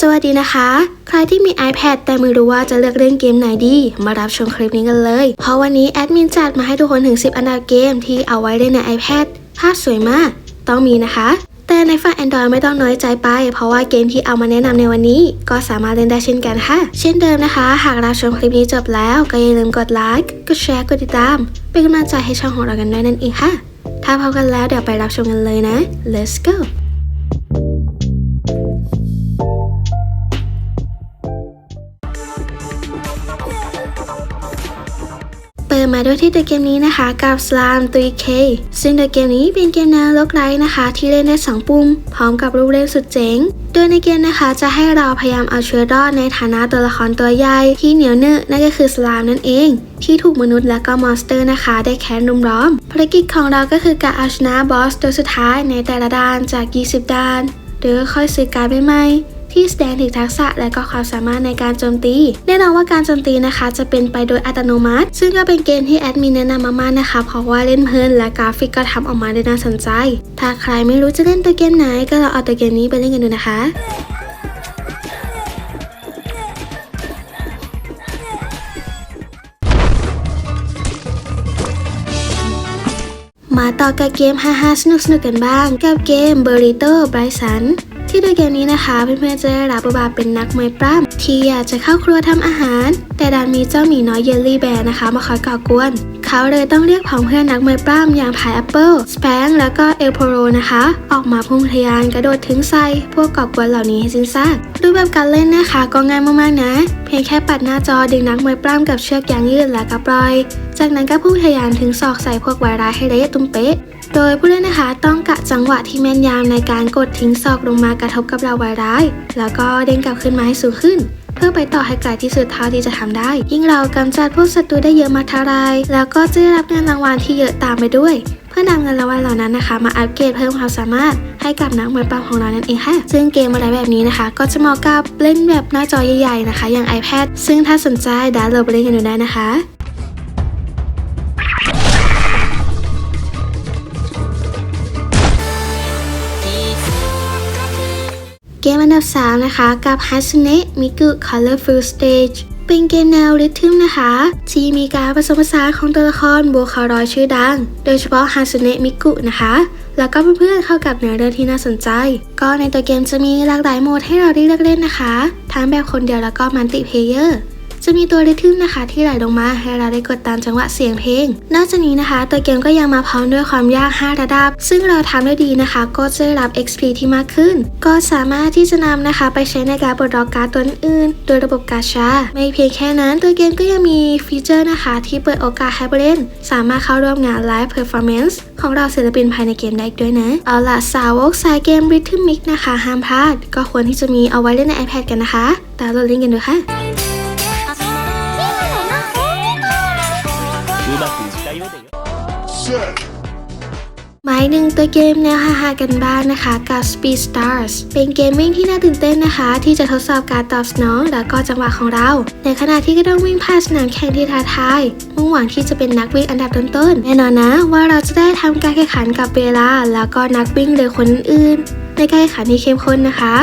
สวัสดีนะคะ ใครที่มี iPad แต่ไม่รู้ว่าจะเลือกเล่นเกมไหนดี มารับชมคลิปนี้กันเลย เพราะวันนี้แอดมินจัดมาให้ทุกคนถึง 10 อันดับเกมที่เอาไว้เล่นใน iPad ภาพสวยมาก ต้องมีนะคะ แต่ในฝั่ง Android ไม่ต้องน้อยใจไป เพราะว่าเกมที่เอามาแนะนำในวันนี้ ก็สามารถเล่นได้เช่นกันค่ะ เช่นเดิมนะคะ หากรับชมคลิปนี้จบแล้ว ก็อย่าลืมกดไลค์ กดแชร์ กดติดตาม เป็นกำลังใจให้ช่องของเรากันด้วยนั่นเองค่ะ ถ้าพร้อมกันแล้วเดี๋ยวไปรับชมกันเลยนะ let's go ปิดมาด้วยที่ตัวเกมนี้นะคะกับ Slam 3K ซึ่งตัวเกมนี้เป็นเกมแนวโลกไร้นะคะ ที่เล่นได้2ปุ่ม พร้อมกับรูปเล่นสุดเจ๋ง โดยในเกมนะคะจะให้เราพยายามเอาเชีวิตรอดในฐานะตัวละครตัวใหญ่ที่เหนียวเนื้อนั่นก็คือสลามนั่นเอง ที่ถูกมนุษย์และก็มอนสเตอร์นะคะ ได้แค้นรุมล้อมภารกิจของเราก็คือการเอาชนะบอสตัวสุดท้ายในแต่ละด่านจาก 20ด่านโดยค่อยซื้อการใหม่ๆ ที่แสดงถึงทักษะและก็ความสามารถในการโจมตี แน่นอนว่าการโจมตีนะคะ จะเป็นไปโดยอัตโนมัติ ซึ่งก็เป็นเกมที่แอดมินแนะนำมากๆนะคะ เพราะว่าเล่นเพลินและกราฟิกก็ทำออกมาได้น่าสนใจ ถ้าใครไม่รู้จะเล่นตัวเกมไหน ก็ลองเอาตัวเกมนี้ไปเล่นกันดูนะคะมาต่อกับเกมฮาๆสนุกๆกันบ้าง กับเกม Burrito Bryson ที่โดยเกมนี้นะคะเพื่อนๆจะได้รับบทบาทเป็นนักมวยปล้ำที่อยากจะเข้าครัวทำอาหาร แต่ดันมีเจ้าหมีน้อยเยลลี่แบร์นะคะมาคอยก่อกวน เขาเลยต้องเรียกพ้องเพื่อนนักมวยปล้ำอย่างพายแอปเปิลสแปงแล้วก็เอลโพโรนะคะ ออกมาพุ่งทะยานกระโดดถึงใส่พวกก่อกวนเหล่านี้ให้สิ้นซากรูปแบบการเล่นนะคะก็ง่ายมากๆนะ เพียงแค่ปัดหน้าจอดึงนักมวยปล้ำกับเชือกยางยืดแล้วก็ปลอย จากนั้นก็พุ่งทะยานถึงศอกใส่พวกวายร้ายให้เละตุ้มเป๊ะโดยผู้เล่นนะคะต้องกะจังหวะที่แม่นยำในการกดทิ้งศอกลงมากระทบกับเราวายร้าย แล้วก็เด้งกลับขึ้นมาให้สูงขึ้น เพื่อไปต่อให้ไกลที่สุดเท่าที่จะทำได้ ยิ่งเรากำจัดพวกศัตรูได้เยอะมากเท่าไรแล้วก็จะได้รับเงินรางวัลที่เยอะตามไปด้วย เพื่อนำเงินรางวัลเหล่านั้นนะคะ มาอัปเกรดเพิ่มความสามารถให้กับนักมวยปล้ำของเรานั่นเองค่ะ ซึ่งเกมอะไรแบบนี้นะคะ ก็จะเหมาะกับเล่นแบบหน้าจอใหญ่ๆนะคะ อย่าง iPad ซึ่งถ้าสนใจดาวน์โหลดไปเล่นกันดูได้นะคะ เกมอันดับ 3 นะคะ กับ Hatsune Miku Colorful Stage เป็นเกมแนวริทึมนะคะ ที่มีการผสมผสานของตัวละครโบคารอยชื่อดัง โดยเฉพาะ Hasune Miku นะคะ แล้วก็เพื่อนๆเข้ากับเนื้อเรื่องที่น่าสนใจ ก็ในตัวเกมจะมีหลากหลายโหมดให้เราได้เลือกเล่นนะคะ ทั้งแบบคนเดียวแล้วก็มัลติเพเยอร์ จะมีตัวริทึมนะคะที่ไหลลงมาให้เราได้กดตามจังหวะเสียงเพลง นอกจากนี้นะคะ ตัวเกมก็ยังมาพร้อมด้วยความยาก 5 ระดับ ซึ่งเราทำได้ดีนะคะ ก็จะได้รับ XP ที่มากขึ้น ก็สามารถที่จะนำนะคะไปใช้ในการปลดล็อกการ์ดตัวอื่นโดยระบบกาชา ไม่เพียงแค่นั้นตัวเกมก็ยังมีฟีเจอร์นะคะ ที่เปิดโอกาสให้ผู้เล่นสามารถเข้าร่วมงาน Live Performance ของเราศิลปินภายในเกมได้อีกด้วยนะ เอาล่ะสาวกสายเกม Rhythmic นะคะ ห้ามพลาด ก็ควรที่จะมีเอาไว้เล่นใน iPad กันนะคะ ตามโหลดลิงก์กันดูค่ะ หมายหนึ่งตัวเกมแนวฮาๆกันบ้างนะคะกับ Speed Stars เป็นเกมวิ่งที่น่าตื่นเต้นนะคะ ที่จะทดสอบการตอบสนองและก็จังหวะของเรา ในขณะที่ก็ต้องวิ่งผ่านสนามแข่งที่ท้าทายมุ่งหวังที่จะเป็นนักวิ่งอันดับต้นๆแน่นอนนะ ว่าเราจะได้ทำการแข่งขันกับเวลา แล้วก็นักวิ่งเรือคนอื่น ในการแข่งขันที่เข้มข้นนะคะ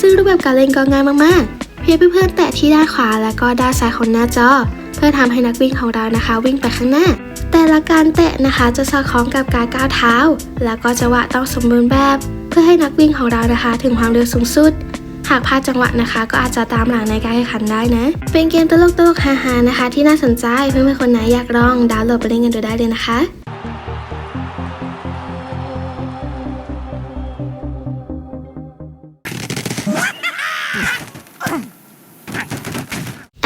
ซึ่งรูปแบบการเล่นก็ง่ายมากๆ เพียงเพื่อนๆแตะที่ด้านขวา และก็ด้านซ้ายของหน้าจอ เพื่อทำให้นักวิ่งของเรานะคะ วิ่งไปข้างหน้า แต่ละการเตะนะคะจะสอดคล้องกับการก้าวเท้า แล้วก็จังหวะต้องสมบูรณ์แบบ เพื่อให้นักวิ่งของเรานะคะ ถึงความเร็วสูงสุด หากพลาดจังหวะนะคะ ก็อาจจะตามหลังในการแข่งขันได้นะ เป็นเกมตลกตลกๆฮาๆนะคะ ที่น่าสนใจเพื่อนๆคนไหนอยากลองดาวน์โหลดไปเล่นกันดูได้เลยนะคะ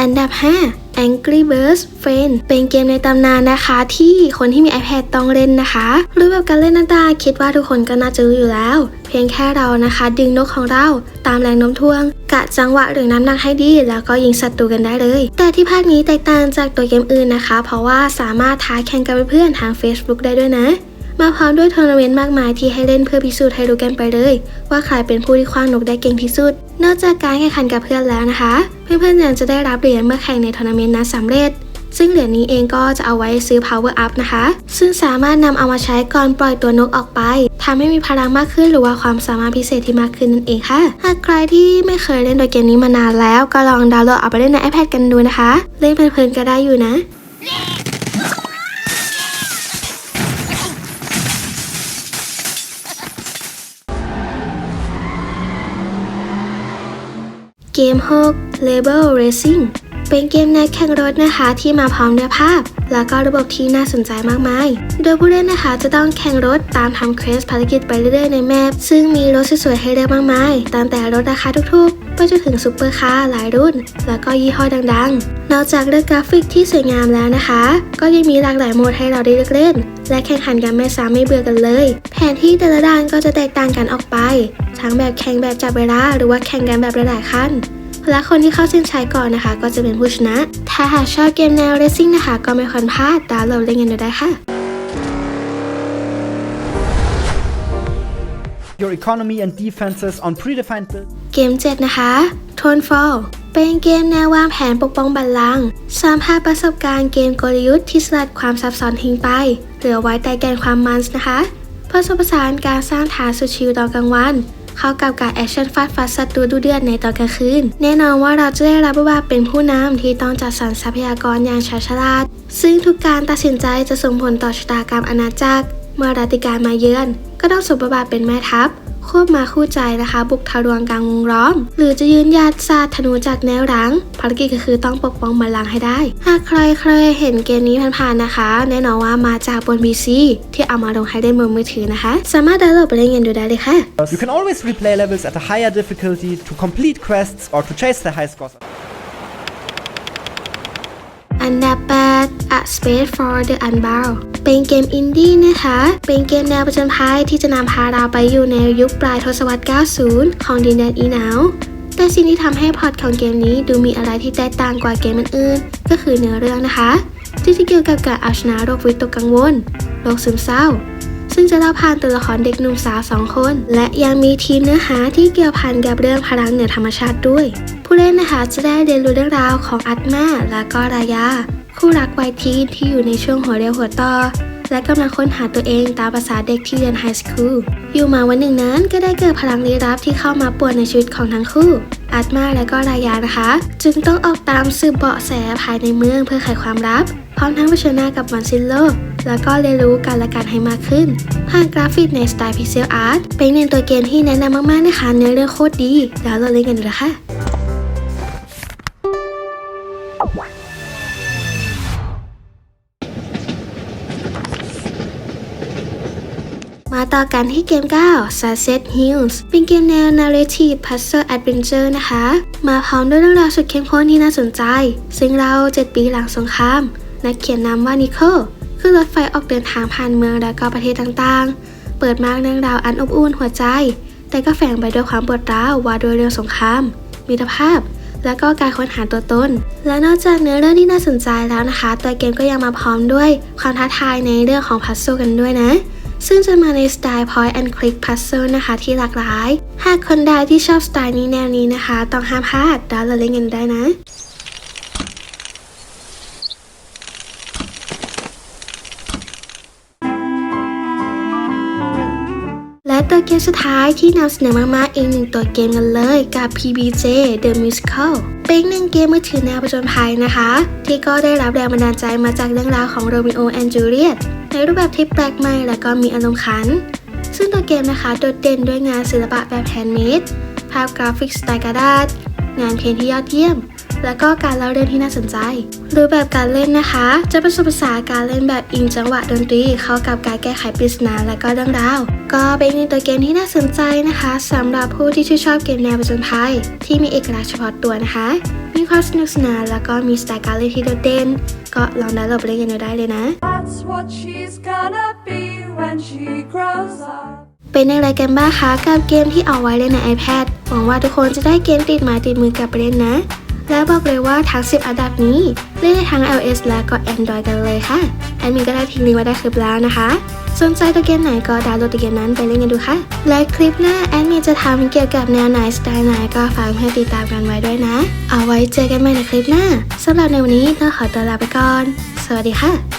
อันดับ 5 Angry Birds Friend เป็นเกมในตำนานนะคะ ที่คนที่มี iPad ต้องเล่นนะคะรูปแบบการเล่นหน้าตาคิดว่าทุกคนก็น่าจะรู้อยู่แล้ว เพียงแค่เรานะคะ ดึงนกของเราตามแรงโน้มถ่วง กะจังหวะหรือน้ำหนักให้ดี แล้วก็ยิงศัตรูกันได้เลย แต่ที่ภาคนี้แตกต่างจากตัวเกมอื่นนะคะ เพราะว่าสามารถท้าแข่งกับเพื่อนทาง Facebook ได้ด้วยนะ มาพร้อมด้วยทัวร์นาเมนต์มากมายที่ให้เล่นเพื่อพิสูจน์ให้รู้กันไปเลย ว่าใครเป็นผู้ที่คว้างนกได้เก่งที่สุด นอกจากการแข่งขันกับเพื่อนแล้วนะคะ เพื่อนๆยังจะได้รับเหรียญเมื่อแข่งในทัวร์นาเมนต์นั้นสำเร็จ ซึ่งเหรียญนี้เองก็จะเอาไว้ซื้อ power up นะคะ ซึ่งสามารถนำเอามาใช้ก่อนปล่อยตัวนกออกไปถ้าำให้มีพลังมากขึ้นหรือว่าความสามารถพิเศษที่มากขึ้นนั่นเองค่ะ หากใครที่ไม่เคยเล่นโดยเกมนี้มานานแล้ว ก็ลองดาวน์โหลดเอาไปเล่นใน iPad กันดูนะคะ เล่นเพลินๆก็ได้อยู่นะ เกม6 Label Racing เป็นเกมในแข่งรถนะคะที่มาพร้อมด้วยภาพ แล้วก็ระบบที่น่าสนใจมากมาย โดยผู้เล่นนะคะจะต้องแข่งรถตามทำเควสภารกิจไปเรื่อยๆ ในแมปซึ่งมีรถสวยๆให้เลือกมากมายตั้งแต่รถราคาทุกๆ ไปจนถึงซุปเปอร์คาร์หลายรุ่น แล้วก็ยี่ห้อดังๆ นอกจากเลือกกราฟิกที่สวยงามแล้วนะคะ ก็ยังมีหลากหลายโหมดให้เราได้เลือกเล่น และแข่งขันกันไม่ซ้ำไม่เบื่อกันเลย แผนที่แต่ละด่านก็จะแตกต่างกันออกไป ทั้งแบบแข่งแบบจับเวลาหรือว่าแข่งกันแบบหลายๆขั้น และคนที่เข้าเส้นชัยก่อนนะคะ ก็จะเป็นผู้ชนะ ถ้าหากชอบเกมแนวเรซซิ่งนะคะ ก็ไม่ควรพลาดดาวน์โหลดเล่นกันดูได้ค่ะ your economy and defenses on predefined builds. เกม 7 นะคะ t o n f a l l เป็นเกมแนววางแผนปกป้องบัลลังก์สามภาพประสบการณ์เกมกลยุทธ์ที่สลัดความซับซ้อนทิ้งไป เหลือไว้แต่แกนความมันส์นะคะผสมผสานการสร้างฐานสุดชิลตอนกลางวัน เข้ากับการแอคชั่นฟาดฟัดศัตรูดูเดือดในตอนกลางคืน แน่นอนว่าเราจะได้รับบทบาเป็นผู้นำที่ต้องจัดสรรทรัพยากรอย่างฉลาดฉลาด ซึ่งทุกการตัดสินใจจะส่งผลต่อชะตากรรมอาณาจักร เมื่อรัติการมาเยือน ก็ต้องสมบทบาทเป็นแม่ทัพ ควบมาคู่ใจนะคะ บุกทะลวงกลางวงล้อม หรือจะยืนหยัดซาดธนูจากแนวหลัง ภารกิจก็คือต้องปกป้องบัลลังก์ให้ได้ หากใครเคยเห็นเกมนี้ผ่านๆนะคะ แน่นอนว่ามาจากบน PC ที่เอามาลงให้ได้บนมือถือนะคะ สามารถดาวน์โหลดไปเล่นกันดูได้เลยค่ะ You can always replay levels at a higher difficulty to complete quests or to chase the high scores. อันดับ8 A Space for the Unbound เป็นเกมอินดี้นะคะ เป็นเกมแนวประจนภัยที่จะนำพาเราไปอยู่ในยุคปลายทศวรรษ 90 ของดินแดนอีหนาวแต่สิ่งที่ทำให้พล็อตของเกมนี้ดูมีอะไรที่แตกต่างกว่าเกมอื่นๆ ก็คือเนื้อเรื่องนะคะ ที่จะเกี่ยวกับการเอาชนะโรควิตกกังวล โรคซึมเศร้า ซึ่งจะเล่าผ่านตัวละครเด็กหนุ่มสาวสองคน และยังมีทีมเนื้อหาที่เกี่ยวพันกับเรื่องพลังเหนือธรรมชาติด้วย ผู้เล่นนะคะจะได้เรียนรู้เรื่องราวของอัตมาและก็รายา คู่รักวัยทีนที่อยู่ในช่วงหัวเรียวหัวต่อ และกำลังค้นหาตัวเองตามภาษาเด็กที่เรียนไฮสคูลอยู่มาวันหนึ่งนั้นก็ได้เกิดพลังลี้ลับที่เข้ามาป่วนในชีวิตของทั้งคู่อาตมาและก็รายานะคะ จึงต้องออกตามสืบเบาะแสภายในเมืองเพื่อไขความลับ พร้อมทั้งเผชิญหน้ากับวันสิ้นโลก แล้วก็เรียนรู้กันและกันให้มากขึ้นผ่านกราฟิกในสไตล์พิกเซลอาร์ตเป็นหนึ่งตัวเกมที่แนะนำมากๆนะคะเนื้อเรื่องโคตรดีแล้วเราเล่นกันดูนะคะ มาต่อกันที่เกม 9 Sunset Hills เป็นเกมแนว Narrative Puzzle Adventure นะคะ มาพร้อมด้วยเรื่องราวสุดเข้มข้นที่น่าสนใจ ซึ่งเรา 7 ปีหลังสงคราม นักเขียนนามว่านิโคลขึ้นรถไฟออกเดินทางผ่านเมืองและก็ประเทศต่างๆ เปิดมากเรื่องราวอันอบอุ่นหัวใจ แต่ก็แฝงไปด้วยความปวดร้าวว่าด้วยเรื่องสงคราม มิตรภาพและก็การค้นหาตัวตน และนอกจากเนื้อเรื่องที่น่าสนใจแล้วนะคะ ตัวเกมก็ยังมาพร้อมด้วยความท้าทายในเรื่องของพัซโซกันด้วยนะ ซึ่งจะมาในสไตล์ point and click puzzle นะคะที่หลากหลาย หากคนใดที่ชอบสไตล์นี้แนวนี้นะคะ ต้องห้ามพลาดดาวน์โหลดเล่นกันได้นะ มสุดท้ายที่นำเสนอมากๆอีกหนึ่งตัวเกมกันเลยกับ PBJ The Musical เป็นหนึ่งเกมมือถือแนวประจนภัยนะคะ ที่ก็ได้รับแรงบันดาลใจมาจากเรื่องราวของโรมิโอแอนจูเลียตในรูปแบบที่แปลกใหม่และก็มีอารมณ์ขัน ซึ่งตัวเกมนะคะโดดเด่นด้วยงานศิลปะแบบแฮนด์เมดภาพกราฟิกสไตล์กระดาษ งานเขียนที่ยอดเยี่ยม แล้วก็การเล่าเรื่องที่น่าสนใจรูปแบบการเล่นนะคะ จะผสมผสานการเล่นแบบอิงจังหวะดนตรี เข้ากับการแก้ไขปริศนาและก็เรื่องราว ก็เป็นอีกหนึ่งตัวเกมที่น่าสนใจนะคะสำหรับผู้ที่ชื่นชอบเกมแนวผจญภัยที่มีเอกลักษณ์เฉพาะตัวนะคะ มีความสนุกสนานแล้วก็มีสไตล์การเล่นที่โดดเด่นก็ลองดาวน์โหลดไปเล่นกันดูได้เลยนะ That's what she's gonna be when she grows up. เป็นอย่างไรกันบ้างคะกับเกมที่เอาไว้เล่นใน iPad หวังว่าทุกคนจะได้เกมติดไมาติดมือกลับไปเล่นนะ และบอกเลยว่าทั้ง 10 อันดับนี้เล่นได้ทั้ง iOS และก็ Android กันเลยค่ะ แอดมินก็ได้ทิ้งลิงก์ไว้ได้คลิปแล้วนะคะ สนใจตัวเกมไหนก็ดาวน์โหลดตัวเกมนั้นไปเล่นกันดูค่ะ และคลิปหน้าแอดมินจะทำเกี่ยวกับแนวไหนสไตล์ไหนก็ฝากให้ติดตามกันไว้ด้วยนะ เอาไว้เจอกันใหม่ในคลิปหน้าสำหรับในวันนี้ก็ขอตัวลาไปก่อน สวัสดีค่ะ